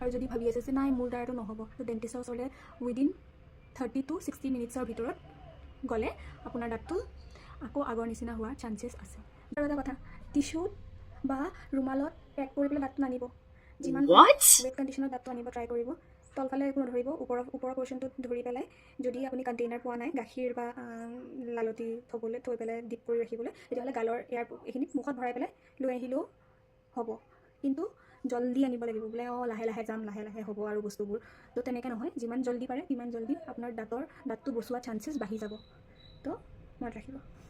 আৰু যদি ভাবি আছে যে নাই মোৰ দ্বাৰাটো নহ'ব তো ডেণ্টিষ্টৰ ওচৰলৈ উইডিন থাৰ্টি টু ছিক্সটি মিনিটছৰ ভিতৰত গ'লে আপোনাৰ দাঁতটো আকৌ আগৰ নিচিনা হোৱাৰ চান্সেছ আছে আৰু এটা কথা টিচুত বা ৰুমালত পেক কৰি পেলাই দাঁতটো নানিব যিমান ৱেট কণ্ডিশ্যনত দাঁতটো আনিব ট্ৰাই কৰিব তলফালে একো নধৰিব ওপৰৰ ওপৰৰ পৰ্চনটোত ধৰি পেলাই যদি আপুনি কণ্টেইনাৰ পোৱা নাই গাখীৰ বা লালটি থ'বলৈ থৈ পেলাই ডিপ কৰি ৰাখিবলৈ তেতিয়াহ'লে গালৰ এয়াৰ এইখিনি মুখত ভৰাই পেলাই লৈ আহিলেও হ'ব কিন্তু জলদি আনিব লাগিব বোলে অঁ লাহে লাহে যাম লাহে লাহে হ'ব আৰু বস্তুবোৰ তো তেনেকৈ নহয় যিমান জলদি পাৰে সিমান জলদি আপোনাৰ দাঁতৰ দাঁতটো বচোৱা চান্সেছ বাঢ়ি যাব তো মনত ৰাখিব